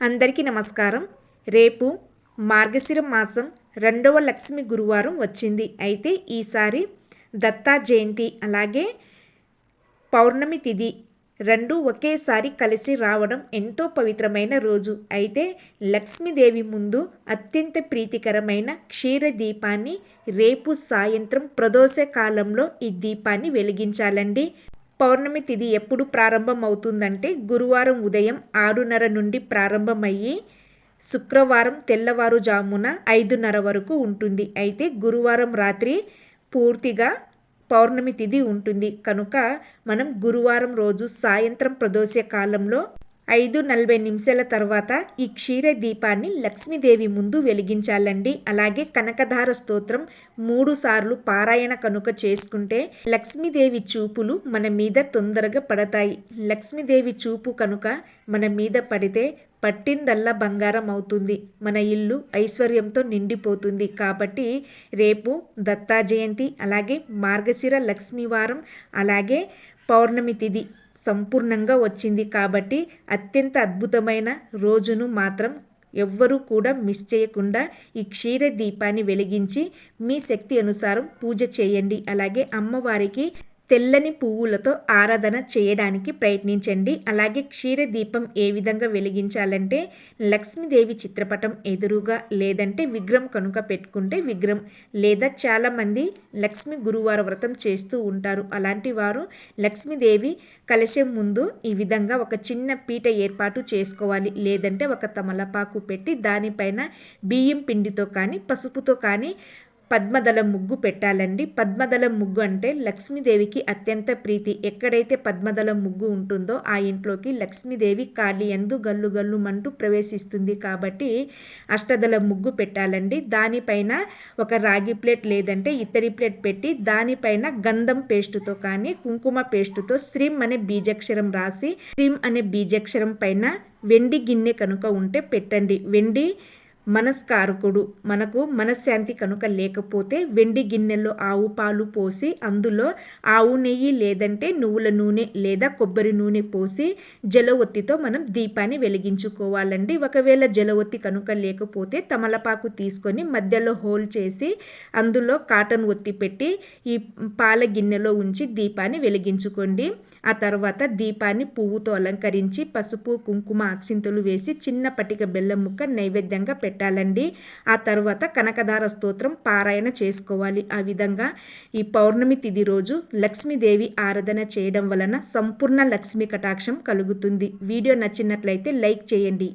అందరికీ నమస్కారం. రేపు మార్గశిర మాసం రెండవ లక్ష్మి గురువారం వచ్చింది. అయితే ఈసారి దత్తా జయంతి అలాగే పౌర్ణమి తిథి రెండు ఒకేసారి కలిసి రావడం ఎంతో పవిత్రమైన రోజు. అయితే లక్ష్మీదేవి ముందు అత్యంత ప్రీతికరమైన క్షీర దీపాన్ని రేపు సాయంత్రం ప్రదోష కాలంలో ఈ దీపాన్ని వెలిగించాలండి. పౌర్ణమి తిథి ఎప్పుడు ప్రారంభం అవుతుందంటే గురువారం ఉదయం ఆరున్నర నుండి ప్రారంభమయ్యి శుక్రవారం తెల్లవారుజామున ఐదున్నర వరకు ఉంటుంది. అయితే గురువారం రాత్రి పూర్తిగా పౌర్ణమి తిథి ఉంటుంది. కనుక మనం గురువారం రోజు సాయంత్రం ప్రదోష కాలంలో ఐదు నలభై నిమిషాల తర్వాత ఈ క్షీర దీపాన్ని లక్ష్మీదేవి ముందు వెలిగించాలండి. అలాగే కనకధార స్తోత్రం మూడు సార్లు పారాయణ కనుక చేసుకుంటే లక్ష్మీదేవి చూపులు మన మీద తొందరగా పడతాయి. లక్ష్మీదేవి చూపు కనుక మన మీద పడితే పట్టిందల్లా బంగారం అవుతుంది. మన ఇల్లు ఐశ్వర్యంతో నిండిపోతుంది. కాబట్టి రేపు దత్తా జయంతి అలాగే మార్గశిర లక్ష్మీవారం అలాగే పౌర్ణమి తిథి సంపూర్ణంగా వచ్చింది కాబట్టి అత్యంత అద్భుతమైన రోజును మాత్రం ఎవ్వరూ కూడా మిస్ చేయకుండా ఈ క్షీర దీపాన్ని వెలిగించి మీ శక్తి అనుసారం పూజ చేయండి. అలాగే అమ్మవారికి తెల్లని పువ్వులతో ఆరాధన చేయడానికి ప్రయత్నించండి. అలాగే క్షీర దీపం ఏ విధంగా వెలిగించాలంటే లక్ష్మీదేవి చిత్రపటం ఎదురుగా లేదంటే విగ్రహం కనుక పెట్టుకుంటే విగ్రహం లేదా చాలామంది లక్ష్మి గురువార వ్రతం చేస్తూ ఉంటారు. అలాంటి వారు లక్ష్మీదేవి కలశం ముందు ఈ విధంగా ఒక చిన్న పీట ఏర్పాటు చేసుకోవాలి. లేదంటే ఒక తమలపాకు పెట్టి దానిపైన బియ్యం పిండితో కానీ పసుపుతో కానీ పద్మదళం ముగ్గు పెట్టాలండి. పద్మదళం ముగ్గు అంటే లక్ష్మీదేవికి అత్యంత ప్రీతి. ఎక్కడైతే పద్మదళం ముగ్గు ఉంటుందో ఆ ఇంట్లోకి లక్ష్మీదేవి కాళీ ఎందు గల్లు గల్లు మంటూ ప్రవేశిస్తుంది. కాబట్టి అష్టదళం ముగ్గు పెట్టాలండి. దానిపైన ఒక రాగి ప్లేట్ లేదంటే ఇత్తడి ప్లేట్ పెట్టి దానిపైన గంధం పేస్టుతో కానీ కుంకుమ పేస్టుతో శ్రీం అనే బీజాక్షరం రాసి శ్రీం అనే బీజాక్షరం పైన వెండి గిన్నె కనుక ఉంటే పెట్టండి. వెండి మనస్కారకుడు. మనకు మనశ్శాంతి కనుక లేకపోతే వెండి గిన్నెలో ఆవు పాలు పోసి అందులో ఆవు నెయ్యి లేదంటే నువ్వుల నూనె లేదా కొబ్బరి నూనె పోసి జలవత్తితో మనం దీపాన్ని వెలిగించుకోవాలండి. ఒకవేళ జలవత్తి కనుక లేకపోతే తమలపాకు తీసుకొని మధ్యలో హోల్ చేసి అందులో కాటన్ ఒత్తి పెట్టి ఈ పాల గిన్నెలో ఉంచి దీపాన్ని వెలిగించుకోండి. ఆ తర్వాత దీపాన్ని పువ్వుతో అలంకరించి పసుపు కుంకుమ అక్షింతలు వేసి చిన్న పటిక బెల్లం ముక్క నైవేద్యంగా పెట్టి పెట్టాలండి. ఆ తర్వాత కనకదార స్తోత్రం పారాయణ చేసుకోవాలి. ఆ విధంగా ఈ పౌర్ణమి తిథి రోజు లక్ష్మీదేవి ఆరాధన చేయడం వలన సంపూర్ణ లక్ష్మీ కటాక్షం కలుగుతుంది. వీడియో నచ్చినట్లయితే లైక్ చేయండి.